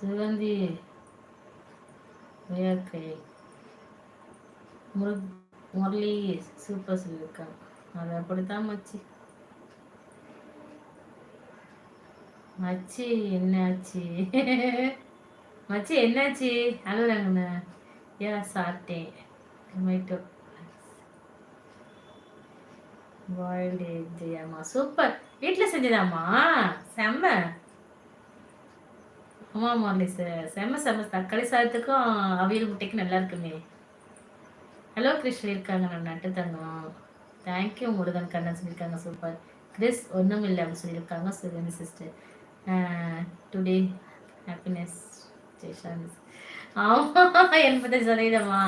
சிவந்தி வியர்க்கை முருக் Murali super சொல்லியிருக்காங்க. அது அப்படித்தான் மச்சி. மச்சி என்னாச்சு? மச்சி என்னாச்சு? அழுறாங்கண்ணா ஏன் சாப்பிட்டேன். டொமேட்டோ பாயில்டு ஜெயாமா சூப்பர். வீட்டில் செஞ்சதாம்மா? செம்ம. ஆமாம் முரளி சார் செம்ம செம்ம தக்காளி சாதத்துக்கும் அவியல் முட்டைக்கும் நல்லா இருக்குமே. ஹலோ கிருஷ்ணன் இருக்காங்க நம்ம நட்டு தங்கம் தேங்க்யூ முருகன் கண்ணன் சொல்லியிருக்காங்க. சூப்பர் கிறிஸ் ஒன்றும் இல்லை அப்படின்னு சொல்லியிருக்காங்க. Sugan sister today happiness Jayashanthi ஆமாம் எண்பத்தஞ்சு சதவீதமா?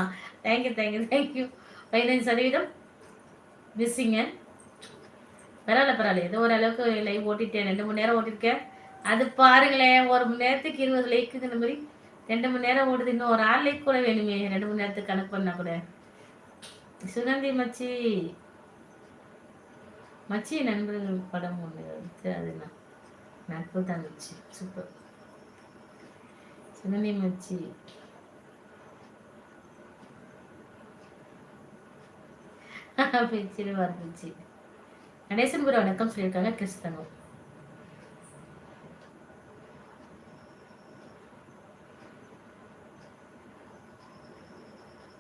தேங்க்யூ தேங்க்யூ தேங்க்யூ பதினஞ்சு சதவீதம்? மிஸ்ஸிங்க பரவாயில்ல பரவாயில்ல. ஏதோ ஓரளவுக்கு லைவ் ஓட்டிட்டேன். ரெண்டு மணி நேரம் ஓட்டிருக்கேன் அது பாருங்களேன் ஒரு மணி நேரத்துக்கு இருபது லைக்குங்கிற மாதிரி ரெண்டு மணி நேரம் ஓடுது இன்னும் ஒரு ஆறு லைக் கூட வேணுமே ரெண்டு மணி நேரத்துக்கு கணக்கு பண்ணா கூட. சுகந்தி மச்சி. மச்சி நண்பர்கள் படம் ஒன்று இருக்கு அது நட்பு தங்கச்சி சூப்பர் சுகந்தி மச்சி. பிச்சிடுவார் பிச்சி. நடேசன் குரு வணக்கம் சொல்லியிருக்காங்க கிறிஸ்தவம்.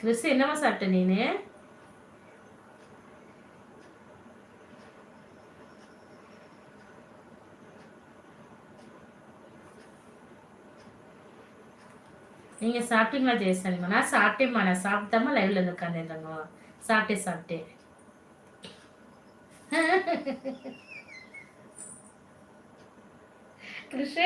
கிறிஸ் என்னவா சாப்பிட்ட நீனு? நீங்க சாப்பிட்டீங்களா ஜெயசாலிமா நான் சாப்பிட்டேம்மா. நான் சாப்பிட்டாம லைவ்ல இருந்து உட்காந்துருந்தாங்க சாப்பிட்டேன் சாப்பிட்டேன் கிருஷ்ண.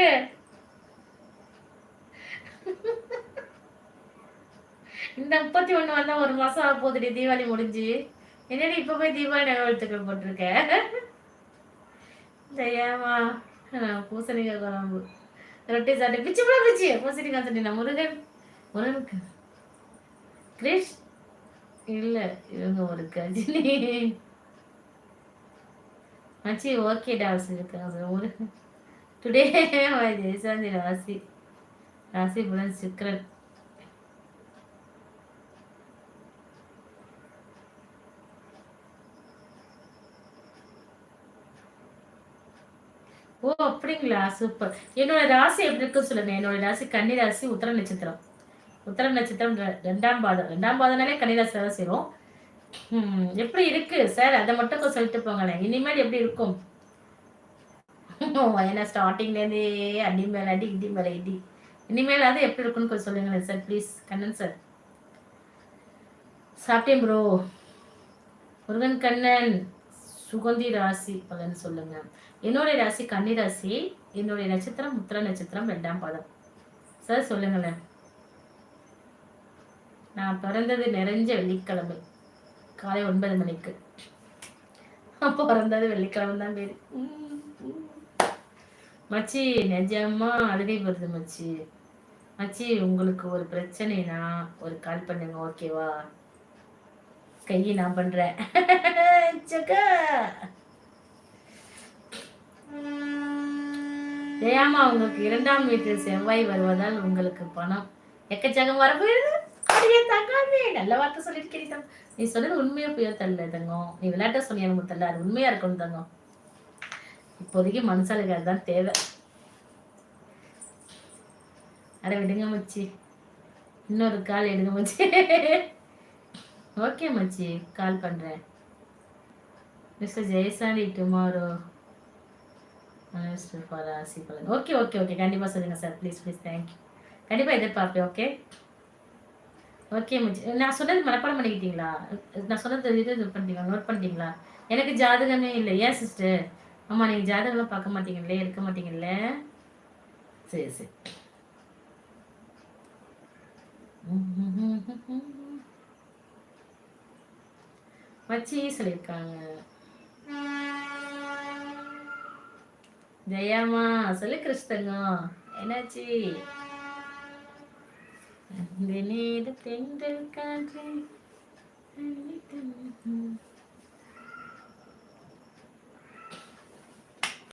இந்த முப்பத்தி ஒண்ணு வந்தா ஒரு மாசம் ஆக போகுதுடி தீபாவளி முடிஞ்சு. என்னடி இப்ப போய் தீபாவளி நகவெழுத்துக்கள் போட்டிருக்க? ஜெயாமா பூசணிக்காய் குழம்பு. ரொட்டி சாப்பிட்டு பிச்சு போட பிச்சு. பூசணிக்காய் சட்டி முருகன். முருகனுக்கு. கிரீஷ். இல்ல இவங்க ஒரு கஜினி. மச்சி ஓகே டான்ஸ் இருக்காங்க முருகன். டுடே ஜெயசாந்தி ராசி. ராசி புலன் சிக்கரன். ஓ அப்படிங்களா? சூப்பர். என்னோட ராசி எப்படி இருக்கு சொல்லுங்க. என்னோட ராசி கன்னி ராசி உத்தர நட்சத்திரம். உத்தர நட்சத்திரம் ரெண்டாம் பாதம். ரெண்டாம் பாதம்னாலே கன்னி ராசி தான் சேரும். எப்படி இருக்கு? சார் அதை மட்டும் சொல்லிட்டு போங்களேன். இனிமேல் எப்படி இருக்கும்? ஏன்னா ஸ்டார்டிங்லேருந்தே அடி மேலே அடி இடி மேலே இடி. இனிமேல் அது எப்படி இருக்குன்னு கொஞ்சம் சொல்லுங்களேன் சார் ப்ளீஸ் கண்ணன் சார். சாப்பிட்டேன் ப்ரோ முருகன் கண்ணன். சுகந்தி ராசி பலன் சொல்லுங்க. என்னுடைய ராசி கன்னி ராசி என்னுடைய நட்சத்திரம் உத்திர நட்சத்திரம் ரெண்டாம் பாதம். சார் சொல்லுங்களேன். நான் பிறந்தது நிறைஞ்ச வெள்ளிக்கிழமை காலை ஒன்பது மணிக்கு. அப்போ பிறந்தது வெள்ளிக்கிழமை தான் பேரு. மச்சி நிஜமா அழுகை வருது மச்சி. மச்சி உங்களுக்கு ஒரு பிரச்சனைனா ஒரு கால் பண்ணுங்க ஓகேவா? கையை நான் பண்றேன். ஜெயாமா உங்களுக்கு இரண்டாம் வீட்டில் செவ்வாய் வருவதால் உங்களுக்கு பணம் எக்கச்சக்கம் வரப்போயிருது நல்ல வார்த்தை சொல்லிருக்கீங்க நீ சொன்னது உண்மையா போய் தள்ள தங்கம். நீ விளையாட்ட சொன்னியா நமக்கு தள்ள அது உண்மையா இருக்கணும் தங்கம். இப்போதைக்கு மனசாளுக்கு அதுதான் தேவை. அட விடுங்க மச்சி. இன்னொரு கால் எடுங்க மச்சி. ஓகே மச்சி. கால் பண்ணுறேன் மிஸ்டர் ஜெயசாலி டுமாரோ ராசி பலன் ஓகே ஓகே ஓகே கண்டிப்பாக சொல்லுங்கள் சார் ப்ளீஸ் ப்ளீஸ் தேங்க்யூ கண்டிப்பாக எதிர்பார்ப்பேன் ஓகே ஓகே மச்சி. நான் சொன்னது மனப்பாடம் பண்ணிக்கிட்டீங்களா? நான் சொன்னது இது இது பண்ணிட்டீங்களா? நோட் பண்ணிட்டீங்களா? எனக்கு ஜாதகமே இல்லை. ஏன் சிஸ்டர் ஆமாம் நீங்கள் ஜாதகம்லாம் பார்க்க மாட்டீங்களே இருக்க மாட்டீங்களே? சரி சரி. வச்சு சொல்லியிருக்காங்க. ஜெயாமா சொல்லு கிறிஸ்தங்கம். என்னாச்சு? இந்த நேரத்தில் காற்று